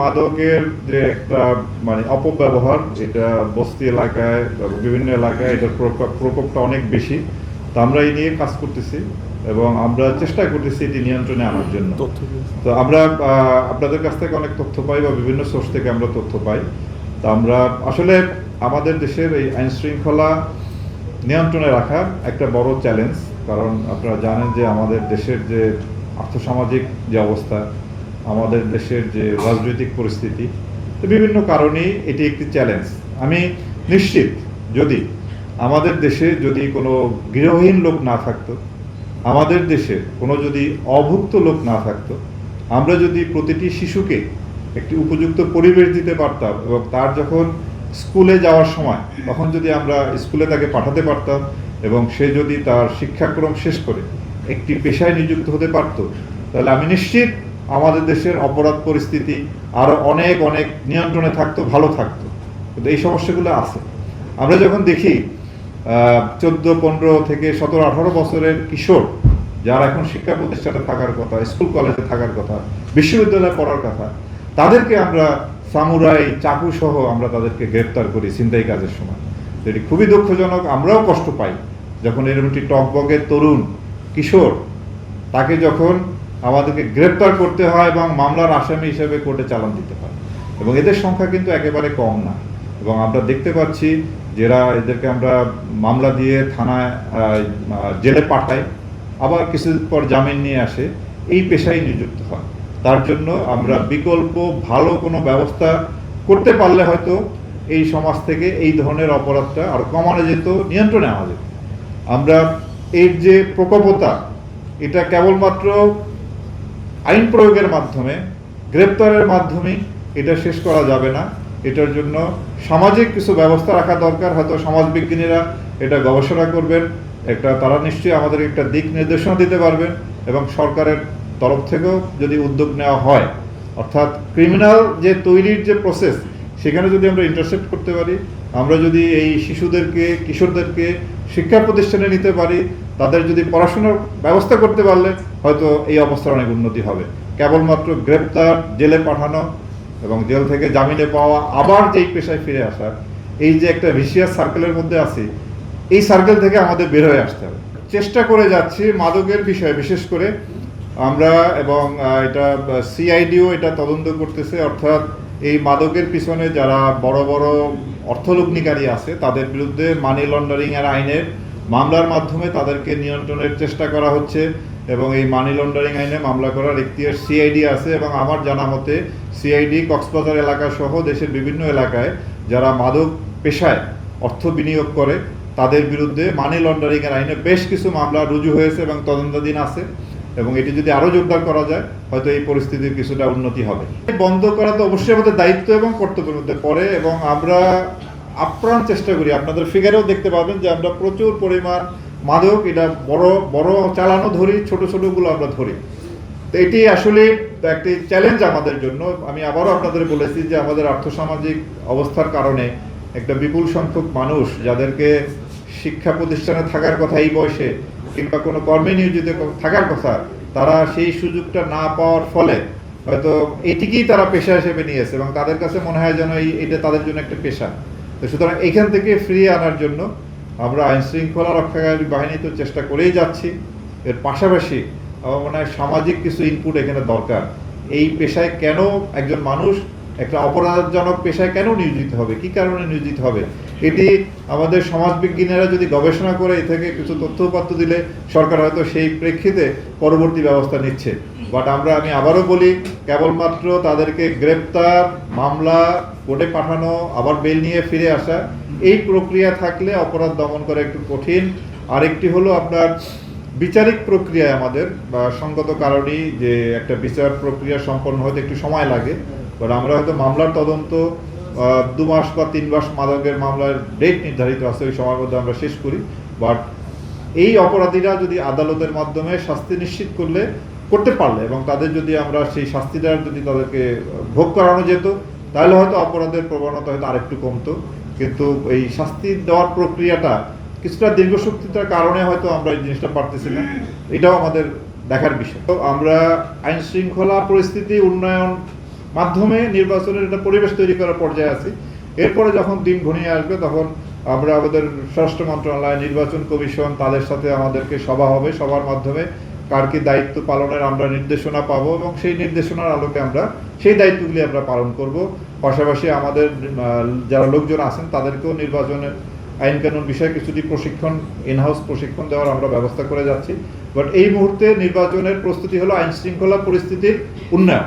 মাদকের যে একটা মানে অপব্যবহার এটা বস্তি এলাকায় বিভিন্ন এলাকায় এটার প্রকোপটা অনেক বেশি। তো আমরা এই নিয়ে কাজ করতেছি এবং আমরা চেষ্টা করতেছি এটি নিয়ন্ত্রণে আনার জন্য। তো আমরা আপনাদের কাছ থেকে অনেক তথ্য পাই বা বিভিন্ন সোর্স থেকে আমরা তথ্য পাই। তো আমরা আসলে আমাদের দেশের এই আইন শৃঙ্খলা নিয়ন্ত্রণে রাখা একটা বড় চ্যালেঞ্জ কারণ আপনারা জানেন যে আমাদের দেশের যে আর্থসামাজিক যে অবস্থা আমাদের দেশের যে রাজনৈতিক পরিস্থিতি, তো বিভিন্ন কারণেই এটি একটি চ্যালেঞ্জ আমি নিশ্চিত যদি আমাদের দেশে যদি কোনো গৃহহীন লোক না থাকতো, আমাদের দেশে কোনো যদি অভুক্ত লোক না থাকতো, আমরা যদি প্রতিটি শিশুকে একটি উপযুক্ত পরিবেশ দিতে পারতাম এবং তার যখন স্কুলে যাওয়ার সময়, তখন যদি আমরা স্কুলে তাকে পাঠাতে পারতাম এবং সে যদি তার শিক্ষাক্রম শেষ করে একটি পেশায় নিযুক্ত হতে পারত, তাহলে আমি নিশ্চিত আমাদের দেশের অপরাধ পরিস্থিতি আরও অনেক অনেক নিয়ন্ত্রণে থাকতো, ভালো থাকতো। কিন্তু এই সমস্যাগুলো আছে। আমরা যখন দেখি চোদ্দ, পনেরো থেকে সতেরো, আঠারো বছরের কিশোর, যারা এখন শিক্ষা প্রতিষ্ঠানে থাকার কথা, স্কুল কলেজে থাকার কথা, বিশ্ববিদ্যালয়ে পড়ার কথা, তাদেরকে আমরা সামুরাই চাকু সহ আমরা তাদেরকে গ্রেপ্তার করি ছিনতাই কাজের সময়। এটি খুবই দুঃখজনক, আমরাও কষ্ট পাই। যখন এরকম একটি টকবগের তরুণ, কিশোর, তাকে যখন আমাদেরকে গ্রেপ্তার করতে হয় এবং মামলার আসামি হিসেবে কোর্টে চালান দিতে হয়। এবং এদের সংখ্যা কিন্তু একেবারে কম না। এবং আমরা দেখতে পাচ্ছি যারা এদেরকে আমরা মামলা দিয়ে থানায় জেলে পাঠাই, আবার কিছুদিন পর জামিন নিয়ে আসে, এই পেশায় নিযুক্ত হয়। তার জন্য আমরা বিকল্প, ভালো কোনো ব্যবস্থা করতে পারলে হয়তো এই সমাজ থেকে এই ধরনের অপরাধটা আরও কমানো যেত, নিয়ন্ত্রণে যেত। আমরা এর যে প্রকোপতা এটা কেবলমাত্র আইন প্রয়োগের মাধ্যমে, গ্রেপ্তারের মাধ্যমে এটা শেষ করা যাবে না। এটার জন্য সামাজিক কিছু ব্যবস্থা রাখা দরকার। হয়তো সমাজবিজ্ঞানীরা এটা গবেষণা করবেন। একটা, তারা নিশ্চয়ই আমাদের একটা দিক নির্দেশনা দিতে পারবেন এবং সরকারের তরফ থেকেও যদি উদ্যোগ নেওয়া হয়। অর্থাৎ ক্রিমিনাল যে তৈরির যে প্রসেস সেখানে যদি আমরা ইন্টারসেপ্ট করতে পারি আমরা যদি এই শিশুদেরকে, কিশোরদেরকে শিক্ষা প্রতিষ্ঠানে নিতে পারি, তাদের যদি পড়াশোনার ব্যবস্থা করতে পারলে হয়তো এই অবস্থার অনেক উন্নতি হবে। কেবলমাত্র গ্রেপ্তার, জেলে পাঠানো এবং জেল থেকে জামিনে পাওয়া, আবার যেই পেশায় ফিরে আসা, এই যে একটা ভিসিয়াস সার্কেলের মধ্যে আছি, এই সার্কেল থেকে আমাদের বের হয়ে আসতে হবে। চেষ্টা করে যাচ্ছি মাদকের বিষয়ে, বিশেষ করে আমরা এবং এটা সিআইডিও এটা তদন্ত করতেছে, অর্থাৎ এই মাদকের পিছনে যারা বড় বড় অর্থলগ্নিকারী আছে, তাদের বিরুদ্ধে মানি লন্ডারিং এর আইনের মামলার মাধ্যমে তাদেরকে নিয়ন্ত্রণের চেষ্টা করা হচ্ছে এবং এই মানি লন্ডারিং আইনে মামলা করার একটি সিআইডি আছে এবং আমার জানা মতে সিআইডি কক্সবাজার এলাকা সহ দেশের বিভিন্ন এলাকায় যারা মাদক পেশায় অর্থ বিনিয়োগ করে, তাদের বিরুদ্ধে মানি লন্ডারিং এর আইনে বেশ কিছু মামলা রুজু হয়েছে এবং তদন্তাধীন আছে। এবং এটি যদি আরও জোরদার করা যায়, হয়তো এই পরিস্থিতির কিছুটা উন্নতি হবে। বন্ধ করা তো অবশ্যই আমাদের দায়িত্ব এবং কর্তব্যের মধ্যে পড়ে এবং আমরা আপ্রাণ চেষ্টা করি। আপনাদের ফিগারেও দেখতে পাবেন যে আমরা প্রচুর পরিমাণ মাদক, এটা বড় বড় চালানো ধরি, ছোট, ছোটগুলো আমরা ধরি। তো এটি আসলে একটি চ্যালেঞ্জ আমাদের জন্য। আমি আবারও আপনাদের বলেছি যে আমাদের আর্থসামাজিক অবস্থার কারণে একটা বিপুল সংখ্যক মানুষ যাদেরকে শিক্ষা প্রতিষ্ঠানে থাকার কথা এই বয়সে কিংবা কোনো কর্মে নিয়োজিত থাকার কথা, তারা সেই সুযোগটা না পাওয়ার ফলে হয়তো এটিকেই তারা পেশা হিসেবে নিয়েছে এবং তাদের কাছে মনে হয় যেন এটা তাদের জন্য একটা পেশা। তো সুতরাং এখান থেকে ফ্রি আনার জন্য আমরা আইন শৃঙ্খলা রক্ষাকারী বাহিনী তো চেষ্টা করেই যাচ্ছি। এর পাশাপাশি আমার মনে হয় সামাজিক কিছু ইনপুট এখানে দরকার। এই পেশায় কেন একজন মানুষ একটা অপরাধজনক পেশায় কেন নিয়োজিত হবে? কি কারণে নিয়োজিত হবে? এটি আমাদের সমাজবিজ্ঞানীরা যদি গবেষণা করে, এ থেকে কিছু তথ্য উপাত্ত দিলে সরকার হয়তো সেই প্রেক্ষিতে পরবর্তী ব্যবস্থা নিচ্ছে। বাট আমরা, আমি আবারও বলি, কেবলমাত্র তাদেরকে গ্রেপ্তার, মামলা, কোর্টে পাঠানো, আবার বেল নিয়ে ফিরে আসা, এই প্রক্রিয়া থাকলে অপরাধ দমন করা একটু কঠিন। আরেকটি হলো আপনার বিচারিক প্রক্রিয়ায় আমাদের, বা সঙ্গত কারণেই যে একটা বিচার প্রক্রিয়া সম্পন্ন হতে একটু সময় লাগে। বাট আমরা হয়তো মামলার তদন্ত দু মাস বা তিন মাস মাদকের মামলার ডেট নির্ধারিত আছে, ওই সময়ের মধ্যে আমরা শেষ করি। বাট এই অপরাধীরা যদি আদালতের মাধ্যমে শাস্তি নিশ্চিত করলে, করতে পারলে এবং তাদের যদি আমরা সেই শাস্তিটা যদি তাদেরকে ভোগ করানো যেত, তাহলে হয়তো অপরাধের প্রবণতা হয়তো আরেকটু কমতো। কিন্তু এই শাস্তি দেওয়ার প্রক্রিয়াটা কিছুটা দীর্ঘসূত্রিতার কারণে হয়তো আমরা এই জিনিসটা পারতেছি না। এটাও আমাদের দেখার বিষয়। তো আমরা আইন শৃঙ্খলা পরিস্থিতি, উন্নয়ন মাধ্যমে নির্বাচনের একটা পরিবেশ তৈরি করার পর্যায়ে আছি। এরপরে যখন দিন ঘনিয়ে আসবে, তখন আমরা আমাদের স্বরাষ্ট্র মন্ত্রণালয়, নির্বাচন কমিশন, তাদের সাথে আমাদেরকে সভা হবে। সবার মাধ্যমে কার কি দায়িত্ব পালনের আমরা নির্দেশনা পাবো এবং সেই নির্দেশনার আলোকে আমরা, সেই দায়িত্বগুলি আমরা পালন করব। পাশাপাশি আমাদের যারা লোকজন আছেন, তাদেরকেও নির্বাচনের আইন কানুন বিষয়ে কিছুটি প্রশিক্ষণ ইনহাউস প্রশিক্ষণ দেওয়ার আমরা ব্যবস্থা করে যাচ্ছি। বাট এই মুহূর্তে নির্বাচনের প্রস্তুতি হলো আইন শৃঙ্খলা পরিস্থিতির উন্নয়ন।